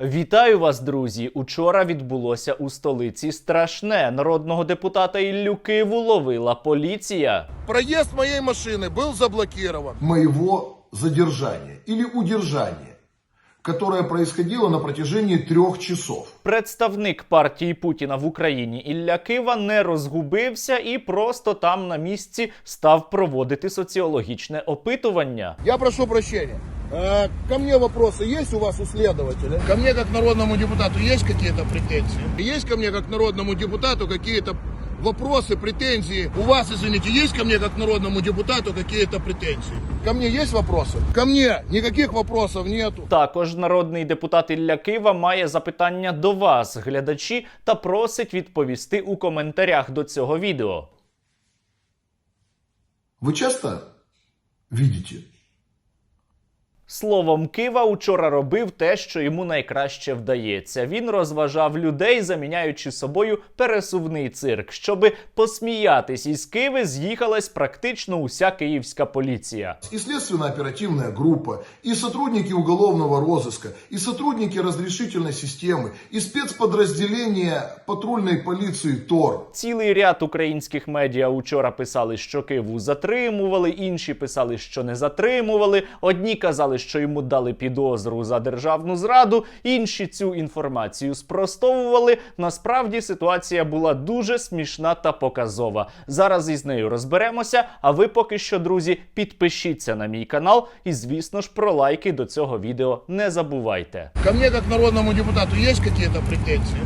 Вітаю вас, друзі! Учора відбулося у столиці страшне. Народного депутата Іллю Киву ловила поліція. Проезд моей машины был заблокирован. моего задержания или удержания, которое происходило на протяжении трех часов. Представник партії Путіна в Україні Ілля Кива не розгубився і просто там на місці став проводити соціологічне опитування. Я прошу прощения. Э, Ко мне вопросы есть у вас у следователя? Ко мне как народному депутату есть какие-то претензии? Есть ко мне как народному депутату какие-то вопросы, претензии? У вас, извините, есть ко мне как народному депутату какие-то претензии? Ко мне есть вопросы? Ко мне никаких вопросов нету. Також народний депутат Ілля Кива має запитання до вас, глядачі, та просить відповісти у коментарях до цього відео. Вы часто видите Словом, Кива учора робив те, що йому найкраще вдається. Він розважав людей, заміняючи собою пересувний цирк. Щоби посміятись із Киви, з'їхалась практично уся київська поліція. и следственно-оперативная группа, и сотрудники уголовного розыска, и сотрудники разрешительной системы, и спецподразделения патрульной полиции ТОР. Цілий ряд українських медіа учора писали, що Киву затримували, інші писали, що не затримували. Одні казали, що йому дали підозру за державну зраду, інші цю інформацію спростовували. Насправді ситуація була дуже смішна та показова. Зараз із нею розберемося. А ви поки що, друзі, підпишіться на мій канал і, звісно ж, про лайки до цього відео не забувайте. Ко мне как народному депутату есть какие-то претензии?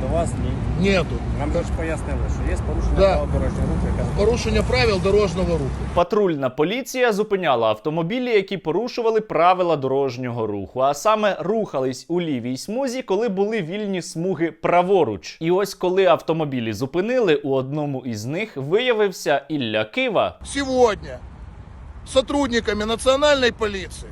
До вас ні. Нету. Нам же ж пояснили, що є порушення Да. правил дорожнього руху, яке Порушение правил дорожного руху. Патрульна поліція зупиняла автомобілі, які порушували правила дорожнього руху, а саме рухались у лівій смузі, коли були вільні смуги праворуч. І ось коли автомобілі зупинили, у одному із них виявився Ілля Кива. Сегодня сотрудниками национальной полиции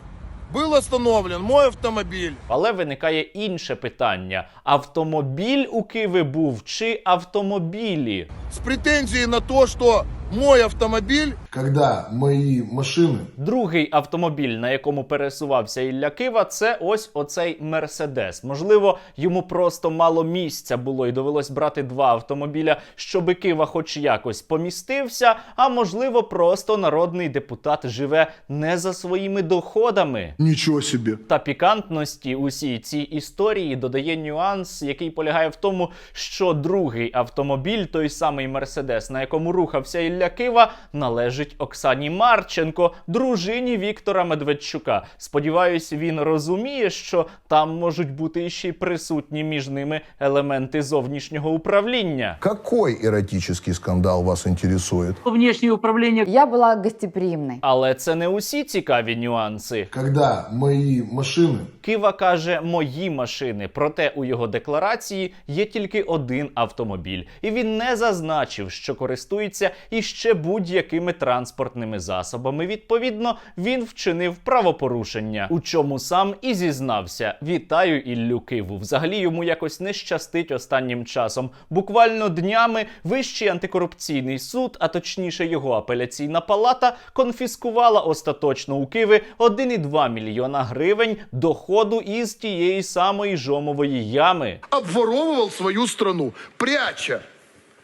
был остановлен мой автомобиль. Але виникає інше питання: автомобіль у Киви був чи автомобілі? с претензией на то, что мой автомобиль Когда мои машины Другий автомобіль, на якому пересувався Ілля Кива, це ось оцей Мерседес. Можливо, йому просто мало місця було і довелось брати два автомобіля, щоби Кива хоч якось помістився. А можливо, просто народний депутат живе не за своїми доходами. Ничего себе. Та пікантності усій цій історії додає нюанс, який полягає в тому, що другий автомобіль, той самий Мерседес, на якому рухався Ілля Кива, належить Оксані Марченко, дружині Віктора Медведчука. Сподіваюсь, він розуміє, що там можуть бути іще й присутні між ними елементи зовнішнього управління. Какой эротический скандал вас интересует? внешнее управление Я была гостеприимной. Але це не усі цікаві нюанси. Когда мои машины Кива каже мої машини, проте у його декларації є тільки один автомобіль, і він не зазначив, що користується іще будь-якими транспортними засобами. Відповідно, він вчинив правопорушення, у чому сам і зізнався. Вітаю Іллю Киву. Взагалі йому якось не щастить останнім часом. Буквально днями Вищий антикорупційний суд, а точніше його апеляційна палата, конфіскувала остаточно у Киви 1,2 мільйона гривень доходу із тієї самої жомової ями. обворовывал свою страну, пряча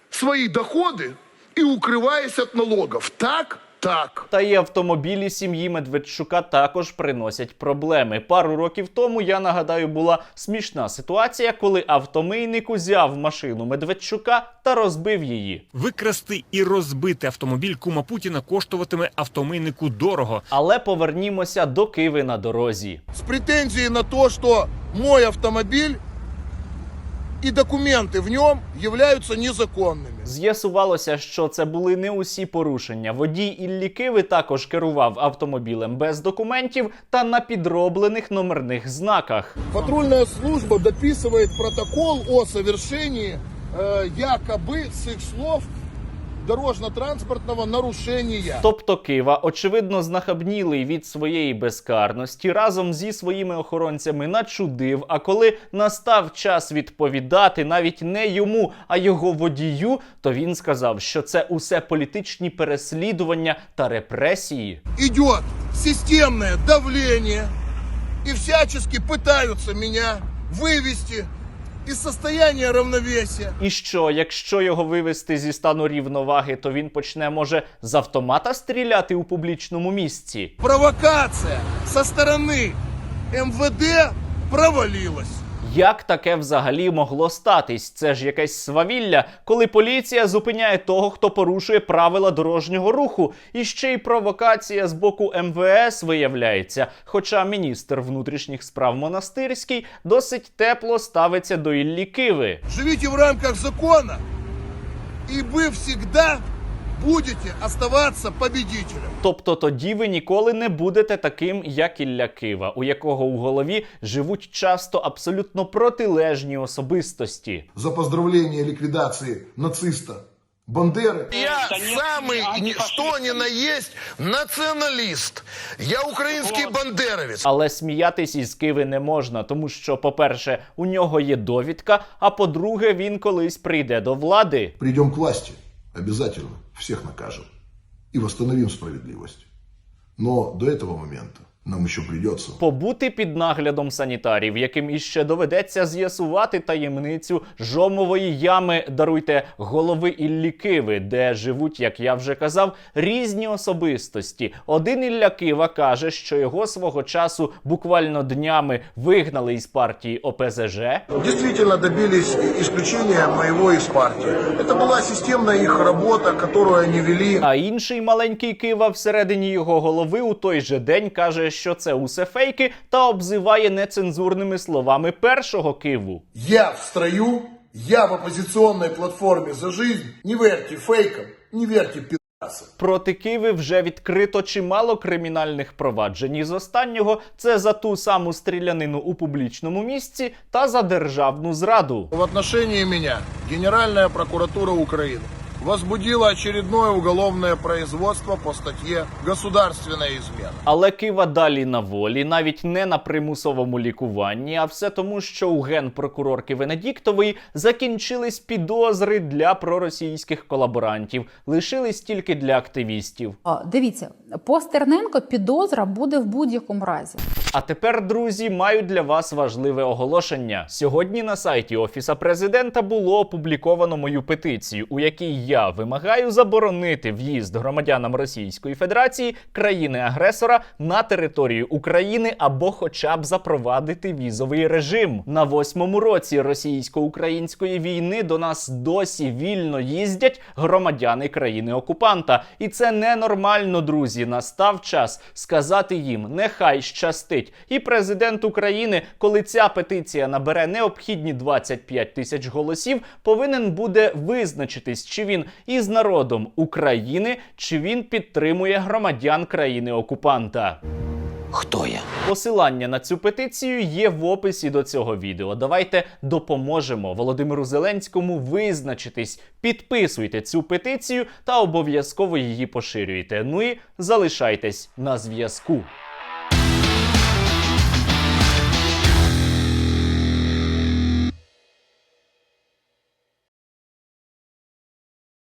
свои доходы и укрываясь от налогов. Так? так. Та й автомобілі сім'ї Медведчука також приносять проблеми. Пару років тому я нагадаю, була смішна ситуація, коли автомийник узяв машину Медведчука та розбив її. Викрасти і розбити автомобіль кума Путіна коштуватиме автомийнику дорого. Але повернімося до Киви на дорозі. С претензией на то, что мой автомобиль и документы в нем являются незаконными. З'ясувалося, що це були не усі порушення. Водій Іллі Киви також керував автомобілем без документів та на підроблених номерних знаках. Патрульная служба дописывает протокол о совершении э, якобы, с их слов, дорожно-транспортного нарушения. Тобто Кива, очевидно, знахабнілий від своєї безкарності, разом зі своїми охоронцями начудив. А коли настав час відповідати навіть не йому, а його водію, то він сказав, що це усе політичні переслідування та репресії. Идет системное давление и всячески пытаются меня вывести из состояння равновесия. І що, якщо його вивести зі стану рівноваги, то він почне може з автомата стріляти у публічному місці? Провокація со сторони МВД провалилась. Як таке взагалі могло статись? Це ж якесь свавілля, коли поліція зупиняє того, хто порушує правила дорожнього руху, і ще й провокація з боку МВС виявляється. Хоча міністр внутрішніх справ монастирський досить тепло ставиться до Іллі Киви. Живите в рамках закона, и вы всегда будете оставаться победителем. Тобто тоді ви ніколи не будете таким, як Ілля Кива, у якого у голові живуть часто абсолютно протилежні особистості. За поздравление ликвидации нациста Бандеры. Я самый, что ни на есть, националист. Я украинский бандеровец. Але сміятись із Киви не можна, тому що, по-перше, у нього є довідка, а по-друге, він колись прийде до влади. Придем к власти, обязательно всех накажем и восстановим справедливость. Но до этого момента нам еще придется Побути під наглядом санітарів, яким іще доведеться з'ясувати таємницю жомової ями, даруйте голови Іллі Киви, де живуть, як я вже казав, різні особистості. Один Ілля Кива каже, що його свого часу буквально днями вигнали із партії ОПЗЖ. действительно добились исключения моего из партии. Это была системная их работа, которую они вели. А інший маленький кива всередині його голови у той же день каже, що це усе фейки, та обзиває нецензурними словами першого киву. Я в строю, я в оппозиционной платформе за жизнь. Не верьте фейкам, не верьте пи***цам. Проти Киви вже відкрито чимало кримінальних проваджень. Із останнього це за ту саму стрілянину у публічному місці та за державну зраду. В отношении меня Генеральная прокуратура Украины возбудила очередное уголовное производство по статье «Государственная измена». Але Кива далі на волі, навіть не на примусовому лікуванні, а все тому, що у генпрокурорки Венедіктової закінчились підозри для проросійських колаборантів, лишились тільки для активістів. А, Дивіться, по Стерненко підозра буде в будь-якому разі. А тепер, друзі, маю для вас важливе оголошення. Сьогодні на сайті Офіса президента було опубліковано мою петицію, у якій я вимагаю заборонити в'їзд громадянам Російської Федерації країни-агресора на територію України або хоча б запровадити візовий режим. На восьмому році російсько-української війни до нас досі вільно їздять громадяни країни-окупанта, і це ненормально, друзі. Настав час сказати їм нехай щастить. І президент України, коли ця петиція набере необхідні 25 тисяч голосів, повинен буде визначитись, чи він із народом України, чи він підтримує громадян країни-окупанта. Хто я? Посилання на цю петицію є в описі до цього відео. Давайте допоможемо Володимиру Зеленському визначитись. Підписуйте цю петицію та обов'язково її поширюйте. Ну і залишайтесь на зв'язку.